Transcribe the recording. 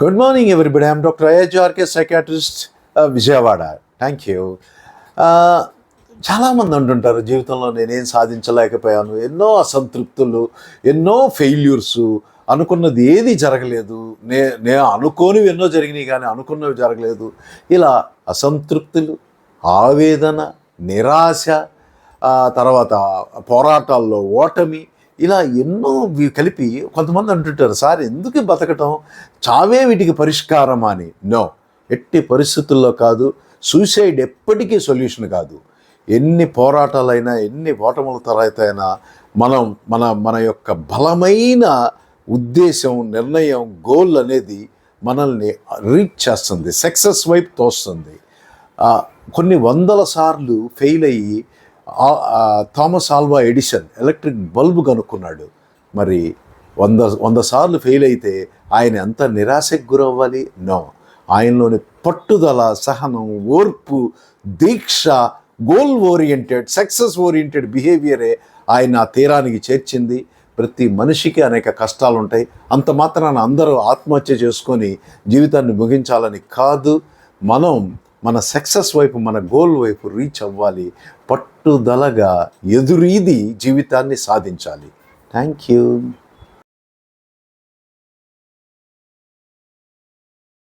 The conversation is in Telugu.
Good morning everybody I'm doctor IHRK psychiatrist Vijayawada thank you చాలామంది అంటుంటారు జీవితంలో నేనేం సాధించలేకపోయాను. ఎన్నో అసంతృప్తులు ఎన్నో ఫెయిల్యూర్స్ అనుకున్నది ఏది జరగలేదు. నే నే అనుకోనివి ఎన్నో జరిగినాయి కానీ అనుకున్నవి జరగలేదు. ఇలా అసంతృప్తులు ఆవేదన నిరాశ తర్వాత పోరాటాల్లో ఓటమి ఇలా ఎన్నో కలిపి కొంతమంది అంటుంటారు సార్ ఎందుకు బతకటం? చావే వీటికి పరిష్కారం అని. నో. ఎట్టి పరిస్థితుల్లో కాదు. సూసైడ్ ఎప్పటికీ సొల్యూషన్ కాదు. ఎన్ని పోరాటాలైనా ఎన్ని ఓటముల తర్వాత అయినా మనం మన మన యొక్క బలమైన ఉద్దేశం నిర్ణయం గోల్ అనేది మనల్ని రీచ్ చేస్తుంది సక్సెస్ వైపు తోస్తుంది. కొన్ని వందల సార్లు ఫెయిల్ అయ్యి Thomas Alva Edison electric bulb కనుక్కున్నాడు. మరి వంద వంద సార్లు ఫెయిల్ అయితే ఆయన ఎంత నిరాశకు గురవ్వాలి? నో. ఆయనలోని పట్టుదల సహనం ఓర్పు దీక్ష గోల్ ఓరియంటెడ్ సక్సెస్ ఓరియంటెడ్ బిహేవియరే ఆయన ఆ తీరానికి చేర్చింది. ప్రతి మనిషికి అనేక కష్టాలు ఉంటాయి అంత మాత్రాన అందరూ ఆత్మహత్య చేసుకొని జీవితాన్ని ముగించాలని కాదు. మనం మన సక్సెస్ వైపు మన గోల్ వైపు రీచ్ అవ్వాలి. పట్టుదలగా ఎదురీది జీవితాన్ని సాధించాలి. Thank you